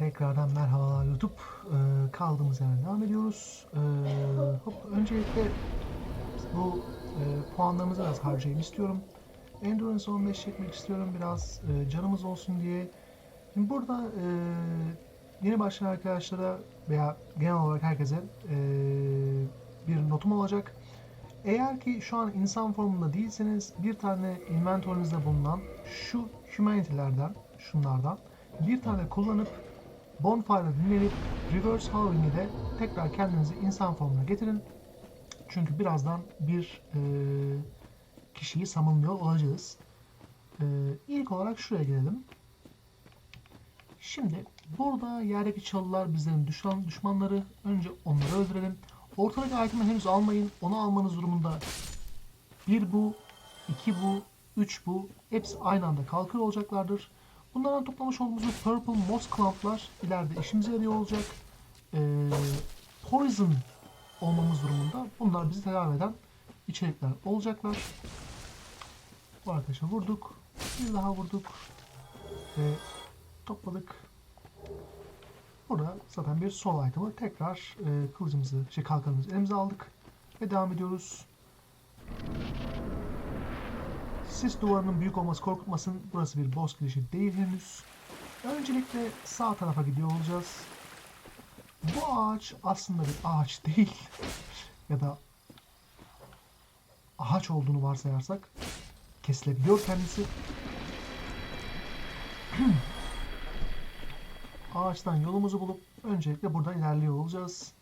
Tekrardan merhaba YouTube. Ee, kaldığımız yerden devam ediyoruz. Ee, hop, öncelikle bu e, puanlarımızı biraz harcayayım istiyorum. Endurance 15 çekmek istiyorum biraz e, canımız olsun diye. Şimdi burada e, yeni başlayan arkadaşlara veya genel olarak herkese e, bir notum olacak. Eğer ki şu an insan formunda değilseniz bir tane inventörünüzde bulunan şu humanity'lerden, şunlardan bir tane kullanıp Bonfire'ı dinlenip Reverse Halving'i de tekrar kendinizi insan formuna getirin. Çünkü birazdan bir e, kişiyi samınlıyor olacağız. E, ilk olarak şuraya gelelim. Şimdi burada yerdeki çalılar bizlerin düşman, düşmanları. Önce onları öldürelim. Ortadaki item'i henüz almayın. Onu almanız durumunda bir bu, iki bu, üç bu. Hepsi aynı anda kalkıyor olacaklardır. Bunlardan toplamış olduğumuz Purple Moss Clump'lar ileride işimize yarıyor olacak. Ee, poison olmamız durumunda bunlar bizi tedavi eden içerikler olacaklar. Bu arkadaşa vurduk. Bir daha vurduk. Ve topladık. Burada zaten bir sol item'ı tekrar e, kılıcımızı, şey kalkanımızı elimize aldık. Ve devam ediyoruz. Sis duvarının büyük olması korkutmasın. Burası bir boss girişi değil henüz. Öncelikle sağ tarafa gidiyor olacağız. Bu ağaç aslında bir ağaç değil. ya da ağaç olduğunu varsayarsak kesilebiliyor kendisi. Ağaçtan yolumuzu bulup öncelikle buradan ilerliyor olacağız.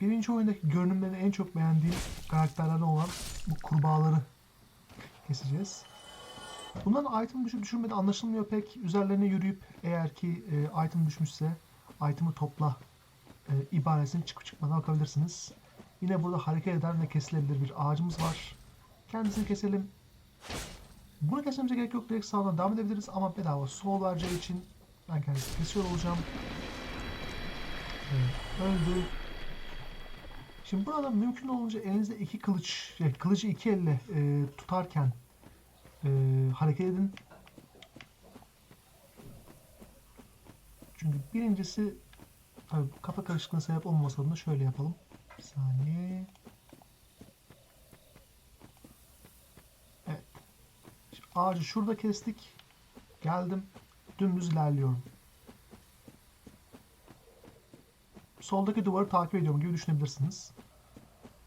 Birinci oyundaki görünümlerini en çok beğendiğim karakterlerden olan bu kurbağaları keseceğiz. Bunların item düşüp düşürmedi anlaşılmıyor pek. Üzerlerine yürüyüp eğer ki e, item düşmüşse item'ı topla e, ibaresini çıkıp çıkmadan bakabilirsiniz. Yine burada hareket eden ve kesilebilir bir ağacımız var. Kendisini keselim. Bunu kesmemize gerek yok. Direkt sağdan devam edebiliriz ama bedava sol vereceği için ben kendisini kesiyor olacağım. Evet, öldü. Şimdi burada mümkün olunca elinizde iki kılıç, şey, kılıcı iki elle e, tutarken e, hareket edin. Çünkü birincisi tabii kafa karışıklığına sebep olmaması adına şöyle yapalım. Bir saniye. Evet. Şimdi ağacı şurada kestik. Geldim. Dümdüz ilerliyorum. Soldaki duvarı takip ediyorum gibi düşünebilirsiniz.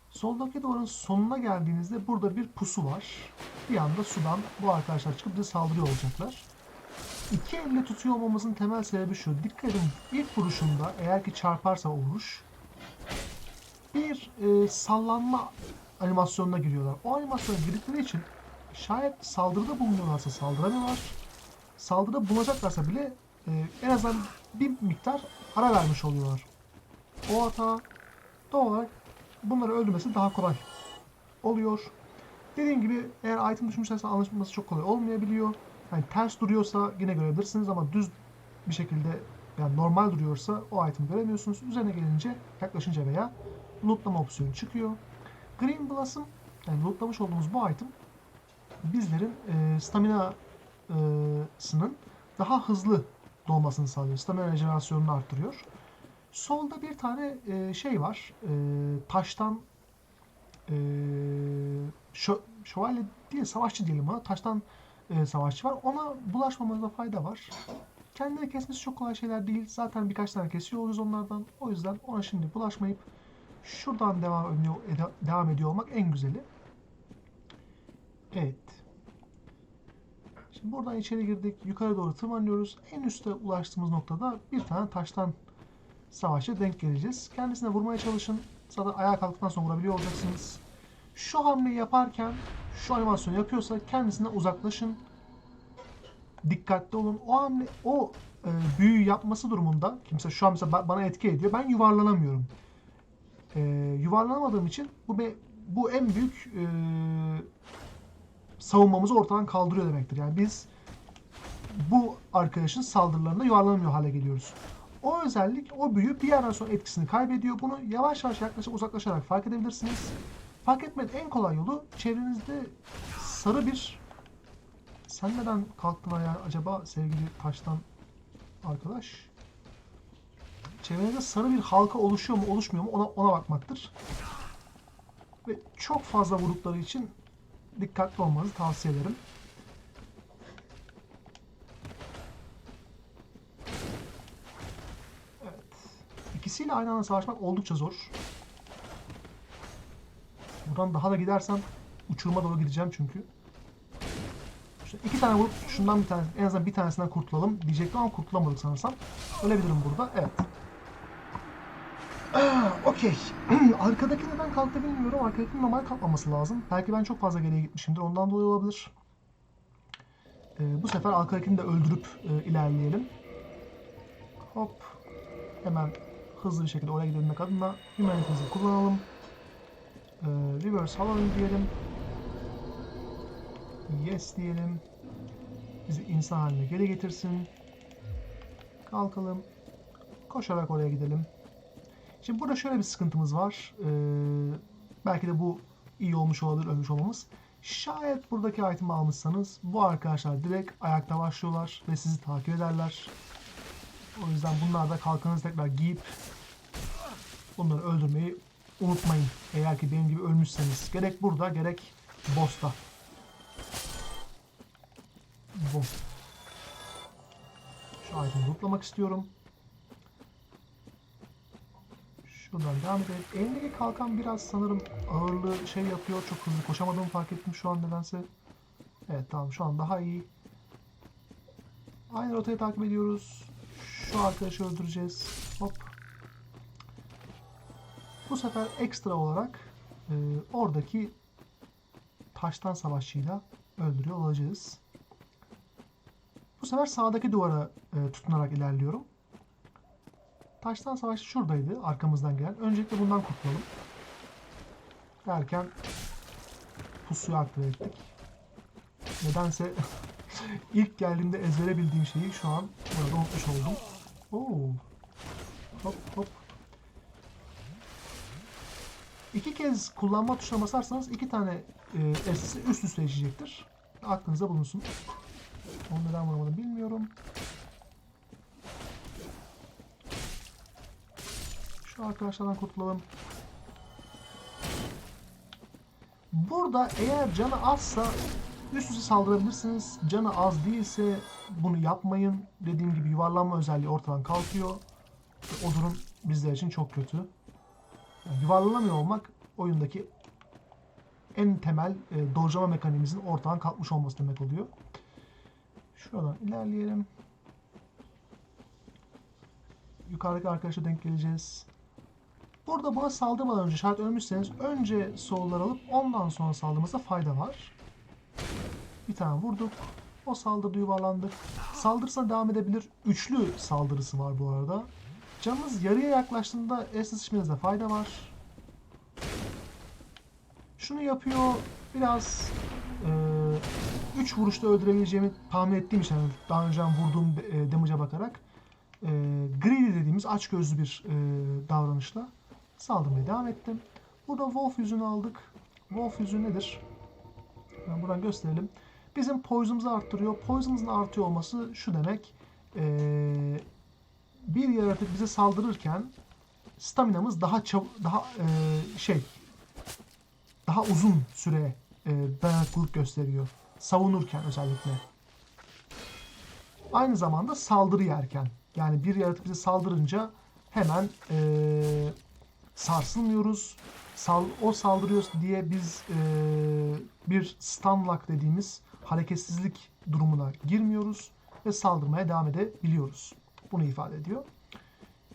Soldaki duvarın sonuna geldiğinizde burada bir pusu var. Bir anda sudan bu arkadaşlar çıkıp bize saldırıyor olacaklar. İki elle tutuyor olmamızın temel sebebi şu. Dikkat edin ilk vuruşunda eğer ki çarparsa o vuruş bir e, sallanma animasyonuna giriyorlar. O animasyona girdikleri için şayet saldırıda bulunuyorlarsa saldıramıyorlar. Saldırıda bulunacaklarsa bile e, en azından bir miktar ara vermiş oluyorlar o hata doğal olarak bunları öldürmesi daha kolay oluyor. Dediğim gibi eğer item düşmüşlerse anlaşılması çok kolay olmayabiliyor. Yani ters duruyorsa yine görebilirsiniz ama düz bir şekilde yani normal duruyorsa o item'i göremiyorsunuz. Üzerine gelince yaklaşınca veya lootlama opsiyonu çıkıyor. Green Blossom yani lootlamış olduğumuz bu item bizlerin e, stamina'sının daha hızlı dolmasını sağlıyor. Stamina rejenerasyonunu arttırıyor. Solda bir tane e, şey var. E, taştan e, şö, şövalye değil, savaşçı diyelim ona. Taştan e, savaşçı var. Ona bulaşmamızda fayda var. Kendini kesmesi çok kolay şeyler değil. Zaten birkaç tane kesiyor oluruz onlardan. O yüzden ona şimdi bulaşmayıp şuradan devam ediyor, devam ediyor olmak en güzeli. Evet. Şimdi buradan içeri girdik. Yukarı doğru tırmanıyoruz. En üste ulaştığımız noktada bir tane taştan savaşa denk geleceğiz. Kendisine vurmaya çalışın. Zaten ayağa kalktıktan sonra vurabiliyor olacaksınız. Şu hamleyi yaparken şu animasyonu yapıyorsa kendisine uzaklaşın. Dikkatli olun. O hamle, o e, büyü yapması durumunda kimse şu an mesela bana etki ediyor. Ben yuvarlanamıyorum. E, yuvarlanamadığım için bu be, bu en büyük e, savunmamızı ortadan kaldırıyor demektir. Yani biz bu arkadaşın saldırılarında yuvarlanamıyor hale geliyoruz. O özellik, o büyü bir yerden sonra etkisini kaybediyor. Bunu yavaş yavaş yaklaşıp uzaklaşarak fark edebilirsiniz. Fark etmenin en kolay yolu çevrenizde sarı bir... Sen neden kalktın ayağa acaba sevgili taştan arkadaş. Çevrenizde sarı bir halka oluşuyor mu oluşmuyor mu ona, ona bakmaktır. Ve çok fazla vurdukları için dikkatli olmanızı tavsiye ederim. İkisiyle aynı anda savaşmak oldukça zor. Buradan daha da gidersem uçuruma doğru gideceğim çünkü. İşte iki tane vurup şundan bir tane, en azından bir tanesinden kurtulalım diyecektim ama kurtulamadık sanırsam. Ölebilirim burada. Evet. Ah, Okey. Arkadaki neden kalktı bilmiyorum. Arkadaki normal kalkmaması lazım. Belki ben çok fazla geriye gitmişimdir. Ondan dolayı olabilir. Ee, bu sefer arkadakini de öldürüp e, ilerleyelim. Hop. Hemen hızlı bir şekilde oraya gidebilmek adına Humanity'si kullanalım. Ee, reverse alalım diyelim. Yes diyelim. Bizi insan haline geri getirsin. Kalkalım. Koşarak oraya gidelim. Şimdi burada şöyle bir sıkıntımız var. Ee, belki de bu iyi olmuş olabilir, ölmüş olmamız. Şayet buradaki item'i almışsanız bu arkadaşlar direkt ayakta başlıyorlar ve sizi takip ederler. O yüzden bunlar da kalkanınızı tekrar giyip bunları öldürmeyi unutmayın. Eğer ki benim gibi ölmüşseniz. Gerek burada gerek boss'ta. Bu. Şu itemi lootlamak istiyorum. Şuradan devam edelim. Elimdeki kalkan biraz sanırım ağırlığı şey yapıyor. Çok hızlı koşamadığımı fark ettim şu an nedense. Evet tamam şu an daha iyi. Aynı rotayı takip ediyoruz. Şu arkadaşı öldüreceğiz. Hop. Bu sefer ekstra olarak e, oradaki taştan savaşçıyla öldürüyor olacağız. Bu sefer sağdaki duvara e, tutunarak ilerliyorum. Taştan savaşçı şuradaydı arkamızdan gelen. Öncelikle bundan kurtulalım. Derken pusuyu aktive ettik. Nedense ilk geldiğimde ezbere bildiğim şeyi şu an burada unutmuş oldum. Oo. Hop hop. İki kez kullanma tuşuna basarsanız iki tane e, SS'i üst üste geçecektir. Aklınızda bulunsun. Onu neden vuramadım bilmiyorum. Şu arkadaşlardan kurtulalım. Burada eğer canı azsa üst üste saldırabilirsiniz. Canı az değilse bunu yapmayın. Dediğim gibi yuvarlanma özelliği ortadan kalkıyor. O durum bizler için çok kötü. Yani yuvarlanamıyor olmak oyundaki en temel e, dojlama mekanizmimizin ortadan kalkmış olması demek oluyor. Şuradan ilerleyelim. Yukarıdaki arkadaşa denk geleceğiz. Burada buna saldırmadan önce şayet ölmüşseniz önce solları alıp ondan sonra saldırmanızda fayda var. Bir tane vurduk. O saldırdı yuvarlandık. Saldırısına devam edebilir. Üçlü saldırısı var bu arada. Canınız yarıya yaklaştığında es içmenizde fayda var. Şunu yapıyor. Biraz 3 vuruşta öldürebileceğimi tahmin ettiğim için yani daha önce vurduğum e, damage'a bakarak e, greedy dediğimiz açgözlü bir e, davranışla saldırmaya devam ettim. Burada Wolf yüzünü aldık. Wolf yüzü nedir? Yani buradan gösterelim. Bizim poison'umuzu arttırıyor. Poison'ımızın artıyor olması şu demek. E, bir yaratık bize saldırırken staminamız daha çab- daha e, şey daha uzun süre e, dayanıklılık gösteriyor. Savunurken özellikle. Aynı zamanda saldırı yerken. Yani bir yaratık bize saldırınca hemen e, sarsılmıyoruz. Sal, o saldırıyor diye biz e, bir stun lock dediğimiz hareketsizlik durumuna girmiyoruz ve saldırmaya devam edebiliyoruz. Bunu ifade ediyor.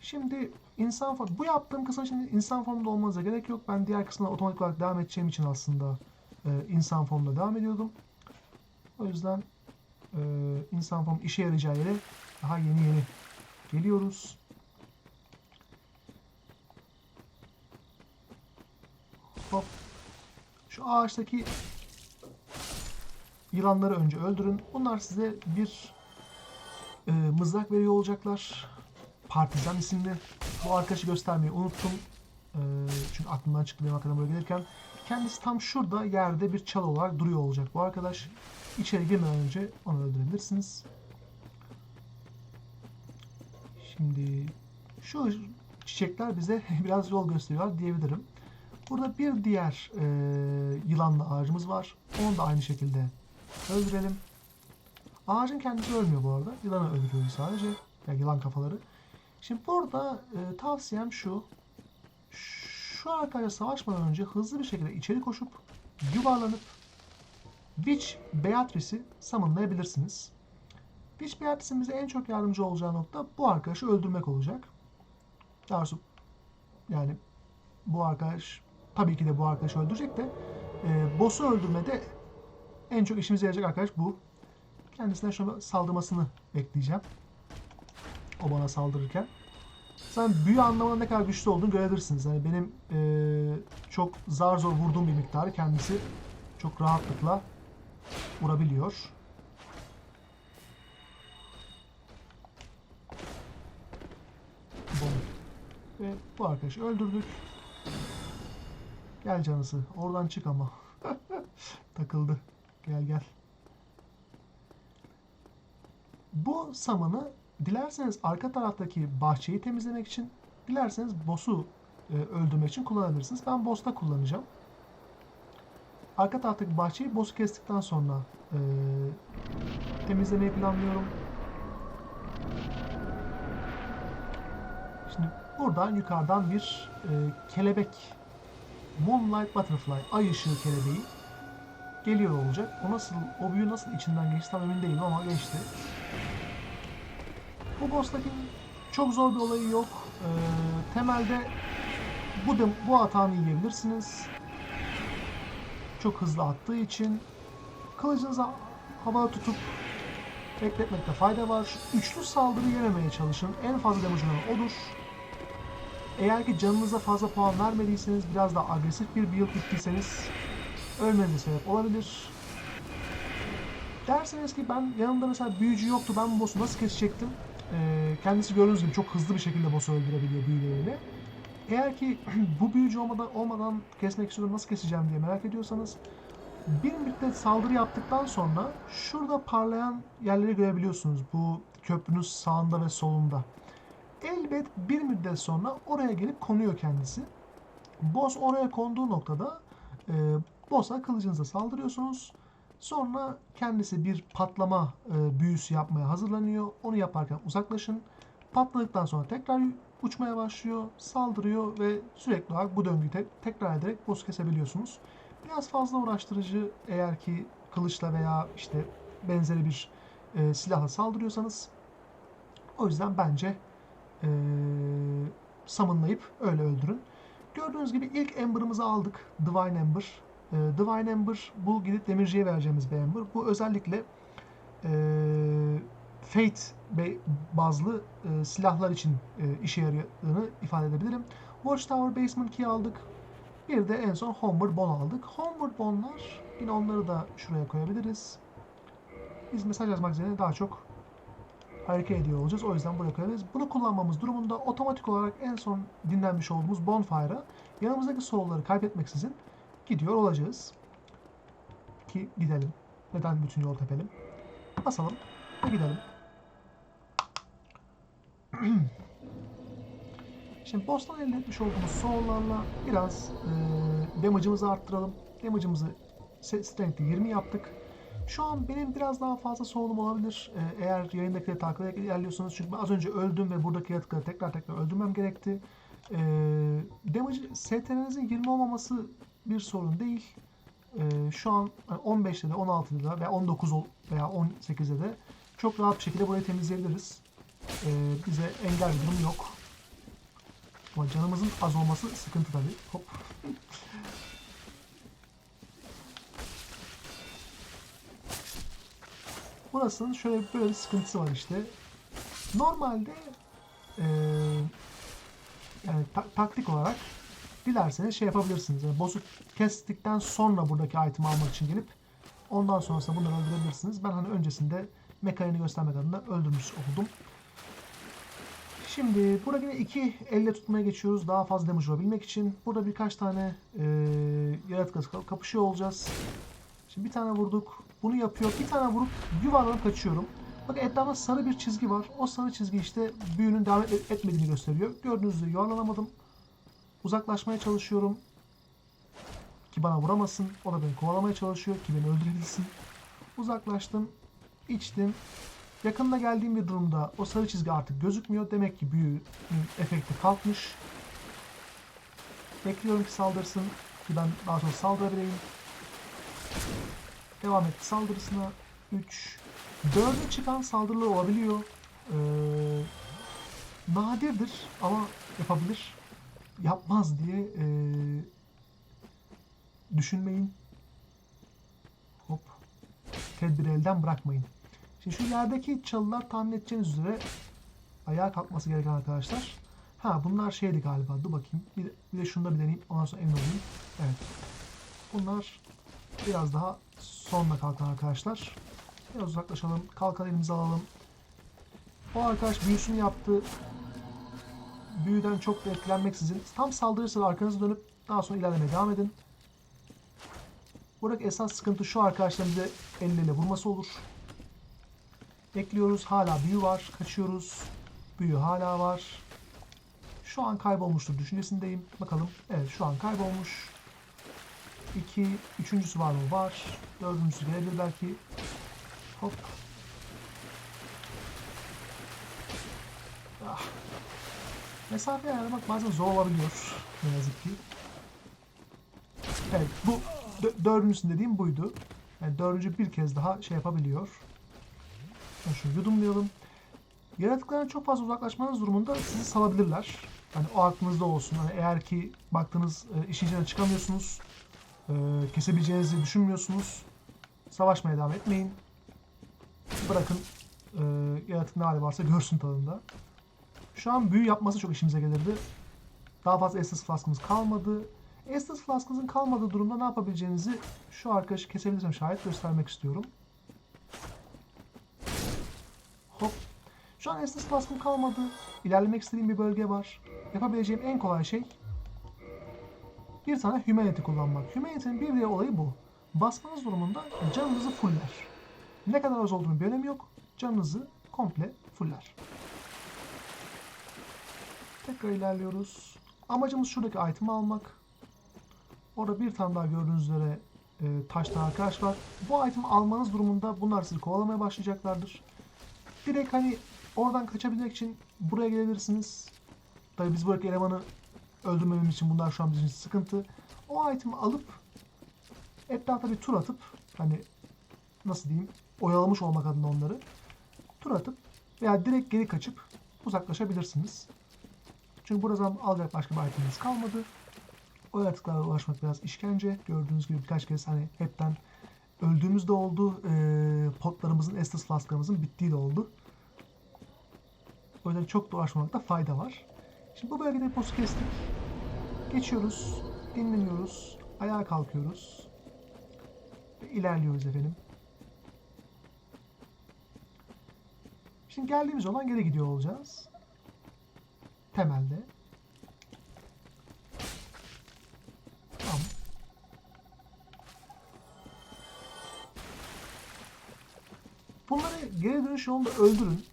Şimdi insan form, bu yaptığım kısım şimdi insan formunda olmanıza gerek yok. Ben diğer kısmına otomatik olarak devam edeceğim için aslında e, insan formunda devam ediyordum. O yüzden e, insan form işe yarayacağı yere daha yeni yeni geliyoruz. Hop. Şu ağaçtaki yılanları önce öldürün. Bunlar size bir e, mızrak veriyor olacaklar. Partizan isimli. Bu arkadaşı göstermeyi unuttum. E, çünkü aklımdan çıktı benim arkadan böyle gelirken. Kendisi tam şurada yerde bir çalı olarak duruyor olacak bu arkadaş. İçeri girmeden önce onu öldürebilirsiniz. Şimdi şu çiçekler bize biraz yol gösteriyor diyebilirim. Burada bir diğer e, yılanlı ağacımız var. Onu da aynı şekilde öldürelim. Ağacın kendisi ölmüyor bu arada. Yılanı öldürüyor sadece. Yani yılan kafaları. Şimdi burada e, tavsiyem şu. Şu arkadaşla savaşmadan önce hızlı bir şekilde içeri koşup yuvarlanıp Witch Beatrice'i summonlayabilirsiniz. Witch Beatrice'in bize en çok yardımcı olacağı nokta bu arkadaşı öldürmek olacak. Daha yani bu arkadaş tabii ki de bu arkadaşı öldürecek de e, boss'u öldürmede en çok işimize yarayacak arkadaş bu. Kendisine şöyle saldırmasını bekleyeceğim. O bana saldırırken. Sen büyü anlamında ne kadar güçlü olduğunu görebilirsiniz. Yani benim e, çok zar zor vurduğum bir miktarı kendisi çok rahatlıkla vurabiliyor. Ve bu arkadaşı öldürdük. Gel canısı. Oradan çık ama. Takıldı. Gel gel. Bu samanı dilerseniz arka taraftaki bahçeyi temizlemek için, dilerseniz boss'u e, öldürmek için kullanabilirsiniz. Ben boss'ta kullanacağım. Arka taraftaki bahçeyi boss'u kestikten sonra e, temizlemeyi planlıyorum. Şimdi buradan yukarıdan bir e, kelebek Moonlight Butterfly, ay ışığı kelebeği geliyor olacak. O nasıl, o büyü nasıl içinden geçti tam emin değilim ama geçti. Bu boss'taki çok zor bir olayı yok. Ee, temelde bu da, bu hatanı yiyebilirsiniz. Çok hızlı attığı için kılıcınızı havada tutup bekletmekte fayda var. Üçlü saldırı yememeye çalışın. En fazla damage odur. Eğer ki canınıza fazla puan vermediyseniz, biraz daha agresif bir build gittiyseniz ölmenize sebep olabilir. Derseniz ki ben yanımda mesela büyücü yoktu, ben boss'u nasıl kesecektim? Ee, kendisi gördüğünüz gibi çok hızlı bir şekilde boss'u öldürebiliyor büyüleriyle. Eğer ki bu büyücü olmadan, olmadan kesmek istiyorum, nasıl keseceğim diye merak ediyorsanız bir müddet saldırı yaptıktan sonra şurada parlayan yerleri görebiliyorsunuz. Bu köprünün sağında ve solunda. Elbet bir müddet sonra oraya gelip konuyor kendisi. Boss oraya konduğu noktada e, boss'a kılıcınızla saldırıyorsunuz. Sonra kendisi bir patlama e, büyüsü yapmaya hazırlanıyor. Onu yaparken uzaklaşın. Patladıktan sonra tekrar uçmaya başlıyor, saldırıyor ve sürekli olarak bu döngüyü te- tekrar ederek boss kesebiliyorsunuz. Biraz fazla uğraştırıcı eğer ki kılıçla veya işte benzeri bir e, silahla saldırıyorsanız. O yüzden bence e, summonlayıp öyle öldürün. Gördüğünüz gibi ilk Ember'ımızı aldık. Divine Ember. E, Divine Ember bu gidip demirciye vereceğimiz bir Ember. Bu özellikle e, Fate bazlı e, silahlar için e, işe yaradığını ifade edebilirim. Watchtower Basement Key aldık. Bir de en son Homeward Bone aldık. Homeward Bone'lar yine onları da şuraya koyabiliriz. Biz mesaj yazmak üzere daha çok hareket ediyor olacağız. O yüzden buraya koyabiliriz. Bunu kullanmamız durumunda otomatik olarak en son dinlenmiş olduğumuz Bonfire'a yanımızdaki soul'ları kaybetmeksizin gidiyor olacağız. Ki gidelim. Neden bütün yol tepelim? Basalım ve gidelim. Şimdi boss'tan elde etmiş olduğumuz soul'larla biraz e, damage'ımızı arttıralım. Damage'ımızı strength'i 20 yaptık. Şu an benim biraz daha fazla soğulum olabilir. Ee, eğer yayındakileri takip ederek ilerliyorsanız. Çünkü ben az önce öldüm ve buradaki yaratıkları tekrar tekrar öldürmem gerekti. Ee, damage, STR'nizin 20 olmaması bir sorun değil. Ee, şu an 15'te de 16'da da veya 19 ol- veya 18'de de çok rahat bir şekilde burayı temizleyebiliriz. Ee, bize engel bir durum yok. Ama canımızın az olması sıkıntı tabii. Hop. Burasının şöyle böyle bir sıkıntısı var işte. Normalde eee, yani ta- taktik olarak dilerseniz şey yapabilirsiniz. Yani boss'u kestikten sonra buradaki item almak için gelip ondan sonrasında bunları öldürebilirsiniz. Ben hani öncesinde mekaniğini göstermek adına öldürmüş oldum. Şimdi burada yine iki elle tutmaya geçiyoruz. Daha fazla damage vurabilmek için. Burada birkaç tane eee yaratıkla kap- kapışıyor olacağız. Şimdi bir tane vurduk. Bunu yapıyor. Bir tane vurup yuvarlanıp kaçıyorum. Bakın etrafında sarı bir çizgi var. O sarı çizgi işte büyünün devam et- etmediğini gösteriyor. Gördüğünüz gibi yuvarlanamadım. Uzaklaşmaya çalışıyorum. Ki bana vuramasın. O da beni kovalamaya çalışıyor ki beni öldürebilsin. Uzaklaştım. içtim. Yakında geldiğim bir durumda o sarı çizgi artık gözükmüyor. Demek ki büyünün efekti kalkmış. Bekliyorum ki saldırsın. Ki ben daha sonra saldırabileyim. Devam etti saldırısına. 3 4'e çıkan saldırılar olabiliyor. Ee, nadirdir ama yapabilir. Yapmaz diye ee, düşünmeyin. Hop. Tedbiri elden bırakmayın. Şimdi şu yerdeki çalılar tahmin edeceğiniz üzere ayağa kalkması gereken arkadaşlar. Ha bunlar şeydi galiba. Dur bakayım. Bir de, bir de şunu da bir deneyeyim. Ondan sonra emin olayım. Evet. Bunlar biraz daha sonuna kalkan arkadaşlar. Biraz uzaklaşalım. Kalkan elimize alalım. O arkadaş büyüsünü yaptı. Büyüden çok da etkilenmeksizin tam saldırırsa arkanızı dönüp daha sonra ilerlemeye devam edin. Buradaki esas sıkıntı şu arkadaşların bize elleriyle vurması olur. Bekliyoruz. Hala büyü var. Kaçıyoruz. Büyü hala var. Şu an kaybolmuştur düşüncesindeyim. Bakalım. Evet şu an kaybolmuş. İki, üçüncüsü var mı? Var. Dördüncüsü gelebilir belki. Hop. Ah. Mesafe ayarlamak bazen zor olabiliyor. Ne yazık ki. Evet bu dö- dördüncüsü dediğim buydu. Yani dördüncü bir kez daha şey yapabiliyor. Ben şunu yudumlayalım. Yaratıklardan çok fazla uzaklaşmanız durumunda sizi salabilirler. Hani o aklınızda olsun. Hani eğer ki baktınız e, işin içinden çıkamıyorsunuz, e, kesebileceğinizi düşünmüyorsunuz, savaşmaya devam etmeyin. Bırakın e, yaratık ne hali varsa görsün tadında. Şu an büyü yapması çok işimize gelirdi. Daha fazla Estus Flask'ımız kalmadı. Estus Flask'ınızın kalmadığı durumda ne yapabileceğinizi şu arkadaşı kesebilirsem şayet göstermek istiyorum. Hop. Şu an Estus Flask'ım kalmadı. İlerlemek istediğim bir bölge var. Yapabileceğim en kolay şey bir tane Humanity kullanmak. Humanity'nin bir diğer olayı bu. Basmanız durumunda canınızı fuller. Ne kadar az olduğunu bir önemi yok. Canınızı komple fuller. Tekrar ilerliyoruz. Amacımız şuradaki item'i almak. Orada bir tane daha gördüğünüz üzere e, taştan arkadaş var. Bu item'i almanız durumunda bunlar sizi kovalamaya başlayacaklardır. Direkt hani oradan kaçabilmek için buraya gelebilirsiniz. Tabii biz buradaki elemanı öldürmememiz için bunlar şu an bizim sıkıntı. O item'i alıp etrafta bir tur atıp hani nasıl diyeyim oyalamış olmak adına onları tur atıp veya direkt geri kaçıp uzaklaşabilirsiniz. Çünkü buradan alacak başka bir itemimiz kalmadı. O yaratıklara ulaşmak biraz işkence. Gördüğünüz gibi birkaç kez hani hepten öldüğümüz de oldu. Ee, potlarımızın, Estus Flask'larımızın bittiği de oldu. O yüzden çok da uğraşmamakta fayda var. Şimdi bu bölgede postu kestik. Geçiyoruz. Dinleniyoruz. Ayağa kalkıyoruz. Ve ilerliyoruz efendim. Şimdi geldiğimiz olan geri gidiyor olacağız. Temelde. Tamam. Bunları geri dönüş yolunda öldürün.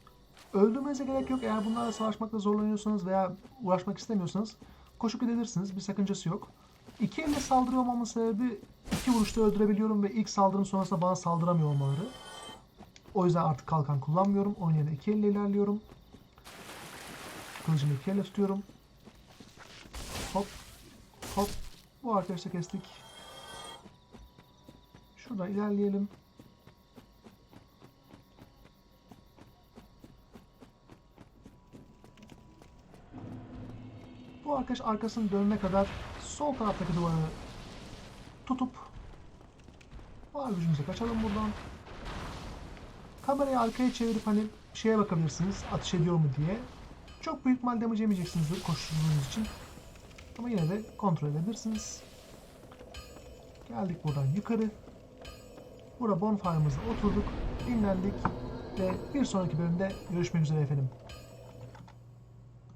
Öldürmenize gerek yok. Eğer bunlarla savaşmakta zorlanıyorsanız veya uğraşmak istemiyorsanız koşup gidebilirsiniz. Bir sakıncası yok. İki elle saldırıyor olmamın sebebi iki vuruşta öldürebiliyorum ve ilk saldırım sonrasında bana saldıramıyor olmaları. O yüzden artık kalkan kullanmıyorum. Onun yerine iki elle ilerliyorum. Kılıcımı iki elle tutuyorum. Hop. Hop. Bu arkadaşı da kestik. Şurada ilerleyelim. Bu arkadaş arkasını dönene kadar sol taraftaki duvarı tutup var gücümüze kaçalım buradan. Kamerayı arkaya çevirip hani şeye bakabilirsiniz atış ediyor mu diye. Çok büyük mal damage yemeyeceksiniz koştuğunuz için. Ama yine de kontrol edebilirsiniz. Geldik buradan yukarı. Burada bonfire'ımızda oturduk, dinlendik ve bir sonraki bölümde görüşmek üzere efendim.